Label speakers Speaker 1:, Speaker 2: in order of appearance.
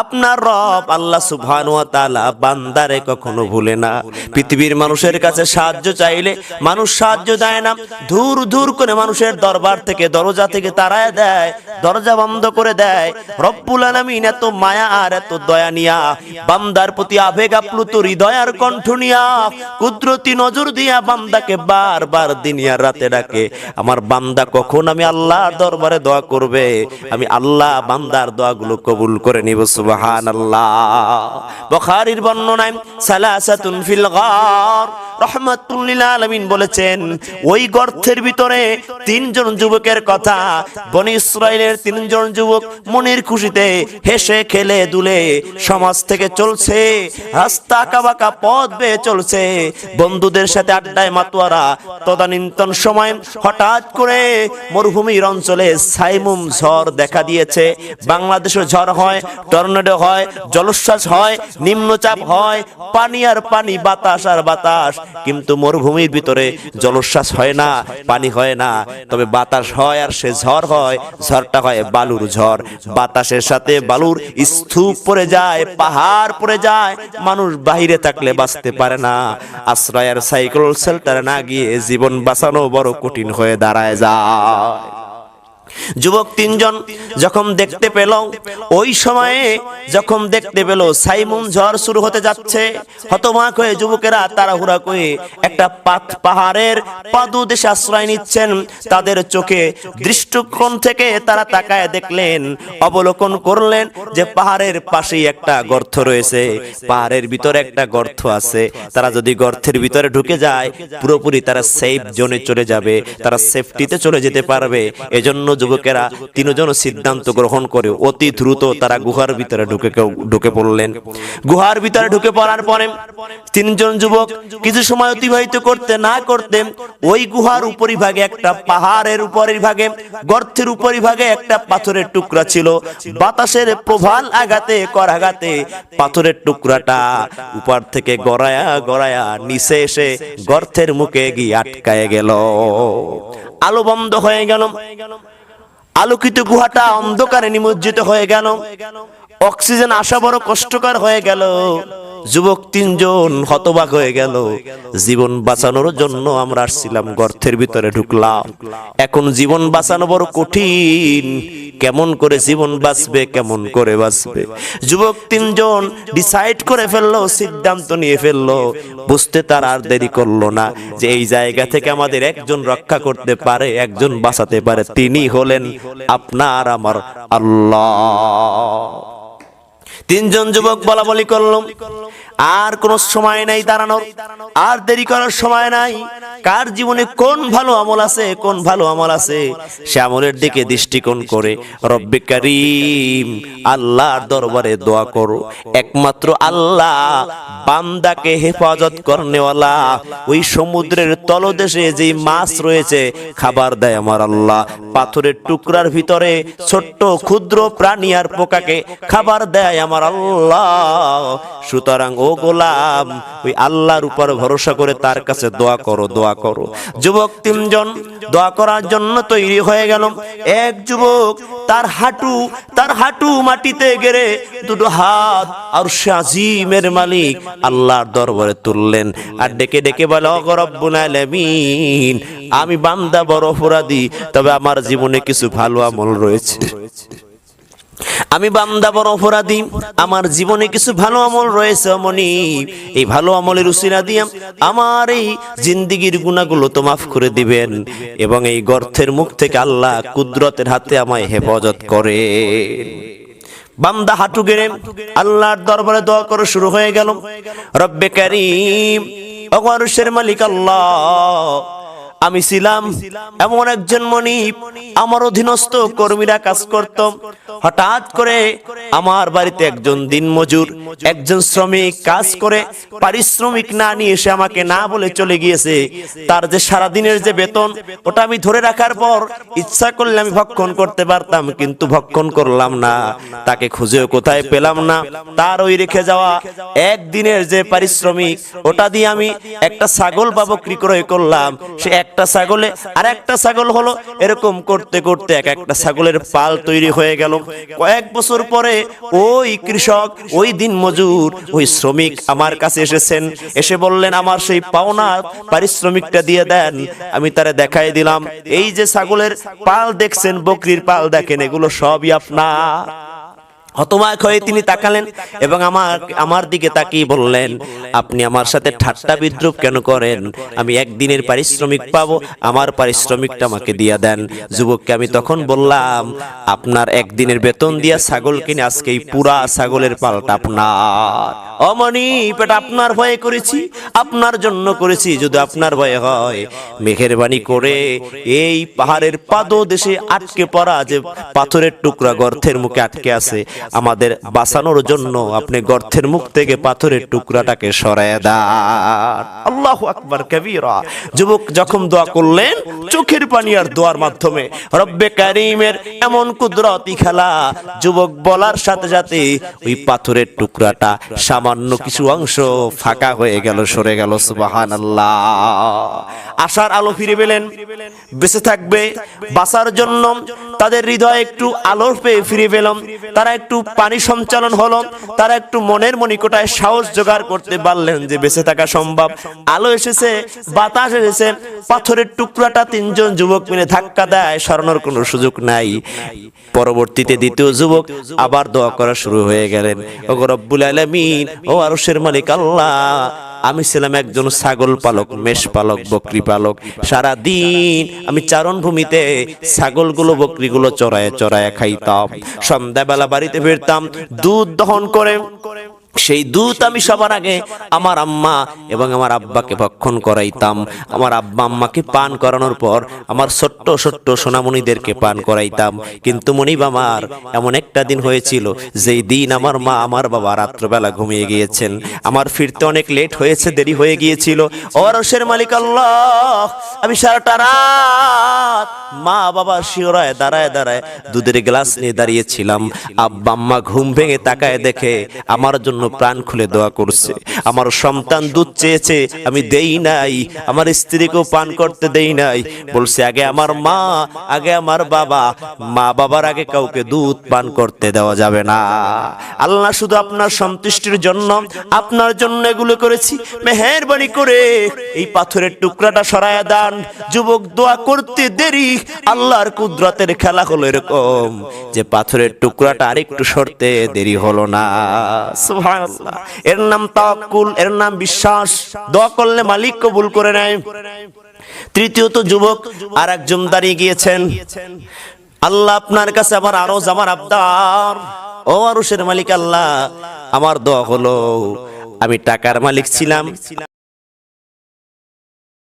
Speaker 1: আপনার রব আল্লাহ সুবহান বান্দারে কখনো ভুলে না। পৃথিবীর মানুষের কাছে সাহায্য চাইলে মানুষ সাহায্য দেয় না। দূর দূর করে মানুষের দরবার থেকে, দরজা থেকে তারায় দেয়, দরজা বন্ধ করে দেয়। রব্বুল আলামিন এত মায়া আর এত দয়া নিয়া, বান্দার প্রতি আবেগ আপ্লুত হৃদয়ার কণ্ঠ নিয়া, কুদরতি নজর দিয়া বান্দাকে বারবার দিনিয়ার রাতে ডাকে। আমার বান্দা কখন আমি আল্লাহর দরবারে দোয়া করবে? আমি আল্লাহ বান্দার দোয়াগুলো কবুল করে নিব সুবহানাল্লাহ। বুখারীর বর্ণনায় সালাসাতুন ফিল গার রহমাতুল্লিল আলামিন বলেছেন, ওই গর্তের ভিতরে তিনজন যুবকের কথা, বনি ইসরায়েলের তিনজন যুবক মনের খুশিতে হেসে, খেলে, দুলে সমাজ থেকে চলছে, রাস্তা কাবাকা পথ বেয়ে চলছে। বন্ধুদের সাথে আড্ডায় মাতুয়ারা তদানীন্তন সময় হঠাৎ করে মরুভূমির অঞ্চলে সাইমুম ঝড় দেখা দিয়েছে। বাংলাদেশে ঝড় হয় টর্নেডো হয়, জলোচ্ছ্বাস হয়, নিম্নচাপ হয়, পানি আর পানি, বাতাস আর বাতাস। কিন্তু মরুভূমির ভিতরে জলোচ্ছ্বাস হয় না, পানি হয় না। তবে বাতাস হয় আর সে ঝড় হয়, ঝড়টা হয় বালুর ঝড়। বাতাসের সাথে বালুর স্তূপ পড়ে যায়, পাহাড় পড়ে যায়। মানুষ বাহিরে থাকলে বাঁচতে পারে না। আশ্রয়ের সাইকেল শেল্টারে না গিয়ে জীবন বাঁচানো বড় কঠিন হয়ে দাঁড়ায় যায়। যুবক তিনজন যখন দেখতে পেল, ওই সময়ে যখন দেখতে পেল সাইমুন ঝড় শুরু হতে যাচ্ছে, হতবাক হয়ে যুবকেরা তাড়াহুড়া করে একটা পাত পাহাড়ের পাদুদেশে আশ্রয় নিচ্ছেন। তাদের চোখে দৃষ্টিকোণ থেকে তারা তাকায় দেখলেন, অবলোকন করলেন যে পাহাড়ের পাশেই একটা গর্ত রয়েছে, পাহাড়ের ভিতরে একটা গর্ত আছে। তারা যদি গর্তের ভিতরে ঢুকে যায়, পুরোপুরি তারা সেফ জোনে চলে যাবে, তারা সেফটিতে চলে যেতে পারবে। এজন্য যুবকেরা তিনজন সিদ্ধান্ত গ্রহণ করে অতি দ্রুত তারা গুহার ভিতরে ঢুকে ঢুকে পড়লেন। গুহার ভিতরে ঢুকে পড়ার পরে তিনজন যুবক কিছু সময় অতিবাহিত করতে না করতে ওই গুহার উপরিভাগে একটা পাহাড়ের উপরিভাগে, গর্তের উপরিভাগে একটা পাথরের টুকরা ছিল। বাতাসের প্রভাল আঘাতে করাঘাতে পাথরের টুকরাটা উপর থেকে গড়ায়া গড়ায়া নিচে এসে গর্তের মুখে গিয়ে আটকায় গেল। আলো বন্ধ হয়ে গেল। আলোকিত গুহাটা অন্ধকারে নিমজ্জিত হয়ে গেল। অক্সিজেন আসা বড় কষ্টকর হয়ে গেল। যুবক তিনজন হতবাক হয়ে গেল। জীবন বাঁচানোর জন্য আমরা আসছিলাম, গর্তের ভিতরে ঢুকলাম। এখন জীবন বাঁচানো বড় কঠিন। কেমন করে জীবন বাঁচবে, কেমন করে বাঁচবে? যুবক তিনজন ডিসাইড করে ফেলল, সিদ্ধান্ত নিয়ে ফেলল। বুঝতে তার আর দেরি করল না যে এই জায়গা থেকে আমাদের একজন রক্ষা করতে পারে, একজন বাঁচাতে পারে। তিনি হলেন আপনার আমার আল্লাহ। তিনজন যুবক বলা বলি করলাম। আর কোন সময় নাই দাঁড়ানোর। আর দেরি করার সময় নাই। কার জীবনে কোন ভালো আমল আছে, কোন ভালো আমল আছে, সে আমলের দিকে দৃষ্টিকোণ করে। রব্বে করিম, আল্লাহর দরবারে দোয়া করো। একমাত্র আল্লাহ, বান্দাকে হেফাজত করনেওয়ালা। ওই সমুদ্রের তলদেশে যে মাছ রয়েছে, খাবার দেয় আমার আল্লাহ। পাথরের টুকরার ভিতরে ছোট্ট ক্ষুদ্র প্রাণী আর পোকাকে খাবার দেয় আমার আল্লাহ। সুতরাং ও গোলাম, ওই আল্লাহর উপর ভরসা করে তার কাছে দোয়া করো দোয়া করো। যুবক তিনজন দোয়া করার জন্য তৈরি হয়ে গেল। এক যুবক তার হাঁটু তার হাঁটু মাটিতে গেড়ে দুটো হাত আর সে আজিমের মালিক আল্লাহর দরবারে তুললেন। আর ডেকে ডেকে বলে অগরব্বুল আলামিন, আমি বান্দা বড় অপরাধী, তবে আমার জীবনে কিছু ভালো আমল রয়েছে। আমি বান্দা বড় অপরাধী, আমার জীবনে কিছু ভালো আমল রয়েছে অমনি। এই ভালো আমলের উসিরা দিয়ে আমার এই জিন্দিগির গুণাগুলো তো মাফ করে দিবেন এবং এই গর্থের মুখ থেকে আল্লাহ কুদরতের হাতে আমায় হেফাজত করে। বান্দা হাঁটু গেড়ে আল্লাহর দরবারে দোয়া করে শুরু হয়ে গেল। রব্বে কারিম অগরুষের মালিক আল্লাহ আমি ছিলাম এমন একজন মনিব আমার অধীনস্থ কর্মীরা কাজ করত। হঠাৎ করে আমার বাড়িতে একজন দিনমজুর একজন শ্রমিক কাজ করে, পারিশ্রমিক না নিয়ে এসে আমাকে না বলে চলে গিয়েছে। তার যে সারা দিনের যে বেতন, ওটা আমি ধরে রাখার পর ইচ্ছা করলে আমি ভক্ষণ করতে পারতাম, কিন্তু ভক্ষণ করলাম না। তাকে খুঁজেও কোথায় পেলাম না। তার ওই রেখে যাওয়া একদিনের যে পারিশ্রমিক, ওটা দিয়ে আমি একটা ছাগল বা বকরি ক্রয় করলাম। সে এক একটা ছাগলে, আর একটা ছাগল হলো এরকম করতে করতে এক একটা ছাগলের পাল তৈরি হয়ে গেল। কয়েক বছর পরে ওই কৃষক, ওই দিন মজুর, ওই শ্রমিক আমার কাছে এসেছেন। এসে বললেন, আমার সেই পাওনা পারিশ্রমিকটা দিয়ে দেন। আমি তারে দেখাই দিলাম। এই যে ছাগলের পাল দেখছেন, বকরির পাল দেখেন, এগুলো সবই আপনার। হতবাক হয়ে তিনি তাকালেন এবং আমার আমার দিকে তাকিয়ে বললেন, আপনি আমার সাথে ঠাট্টা বিদ্রুপ কেন করেন? আমি একদিনের পারিশ্রমিক পাবো, আমার পারিশ্রমিকটা আমাকে দিয়ে দেন। যুবককে আমি তখন বললাম, আপনার একদিনের বেতন দিয়া ছাগল কিনে আজকে এই পুরা ছাগলের পালটা আপনার। অমনি পেটা আপনার ভয়ে করেছি, আপনার জন্য করেছি যদি আপনার ভয়ে হয়। মেঘের বাণী করে এই পাহাড়ের পাদদেশে আটকে পড়া যে পাথরের টুকরা গর্তের মুখে আটকে আছে আমাদের বাঁচানোর জন্য আপনি গর্তের মুখ থেকে পাথরের টুকরাটাকে সরায় দেন। আল্লাহ আকবার কবিরা। যুবক যখন দোয়া করলেন, চোখের পানি আর দোয়ার মাধ্যমে, রব্বে কারিমের এমন কুদরতি খেলা, যুবক বলার সাথে সাথে ওই পাথরের টুকরাটা সামান্য কিছু অংশ ফাঁকা হয়ে গেল, সরে গেল সুবাহান আল্লাহ আশার আলো ফিরে পেলেন, বেঁচে থাকবে, বাঁচার জন্য তাদের হৃদয়ে একটু আলোর পেয়ে ফিরে পেলাম। তারা একটু পানি সঞ্চালন হলো, তারা একটু মনের মনিকোটায় সাহস জোগাড় করতে পারলেন যে বেঁচে থাকা সম্ভব। আলো এসেছে, বাতাস এসেছে, পাথরের টুকরাটা তিনজন যুবক মিলে ধাক্কা দেয়, সরানোর কোনো সুযোগ নাই। পরবর্তীতে দ্বিতীয় যুবক আবার দোয়া করা শুরু হয়ে গেলেন ও রব্বুল আলামিন, ও আরশের মালিক আল্লাহ আমি ছিলাম একজন ছাগল পালক, মেষ পালক, বকরি পালক। সারা দিন আমি চারণ ভূমিতে ছাগলগুলো, বকরিগুলো চড়ায় চড়ায় খাইতাম। সন্ধ্যাবেলা বাড়িতে ফিরতাম, দুধ দহন করে। সেই দুধ আমি সবার আগে আমার আম্মা এবং আমার আব্বাকে ভক্ষণ করাইতাম। আমার আব্বা আম্মাকে পান করানোর পর আমার ছোট্ট ছোট্ট সোনামণিদেরকে পান করাইতাম। কিন্তু মনিব আমার এমন একটা দিন হয়েছিল, যেই দিন আমার মা আমার বাবা রাত্রবেলা ঘুমিয়ে গিয়েছেন। আমার ফিরতে অনেক লেট হয়েছে, দেরি হয়ে গিয়েছিল। অরসের মালিক আল্লাহ, আমি সারাটা রাত মা বাবা শিওরায় দাঁড়ায় দাঁড়ায় দুধের গ্লাস নিয়ে দাঁড়িয়েছিলাম। আব্বা আম্মা ঘুম ভেঙে তাকায় দেখে আমার জন্য প্রাণ খুলে দোয়া করছে। আমার সন্তান দুধ চেয়েছে, আমি দেই নাই। আমার স্ত্রীকেও পান করতে দেই নাই। বলছে, আগে আমার মা, আগে আমার বাবা। মা বাবার আগে কাউকে দুধ পান করতে দেওয়া যাবে না। আল্লাহ শুধু আপনার সন্তুষ্টির জন্য, আপনার জন্য এগুলো করেছি। মেহেরবানি করে এই পাথরের টুকরাটা সরায়া দান। যুবক, দোয়া করতে দেরি। আল্লাহর কুদরতের খেলা হলো এরকম যে পাথরের টুকরাটা আরেকটু সরতে দেরি হলো না। সুবহানাল্লাহ। এর নাম তাওয়াক্কুল, এর নাম বিশ্বাস। দোয়া করলে মালিক কবুল করে নেয়। তৃতীয়ত যুবক আর একজন দাঁড়িয়ে গিয়েছেন। আল্লাহ আপনার কাছে আমার আরও আমার আবদার। ও আরুষের মালিক আল্লাহ, আমার দোয়া হলো, আমি টাকার মালিক ছিলাম।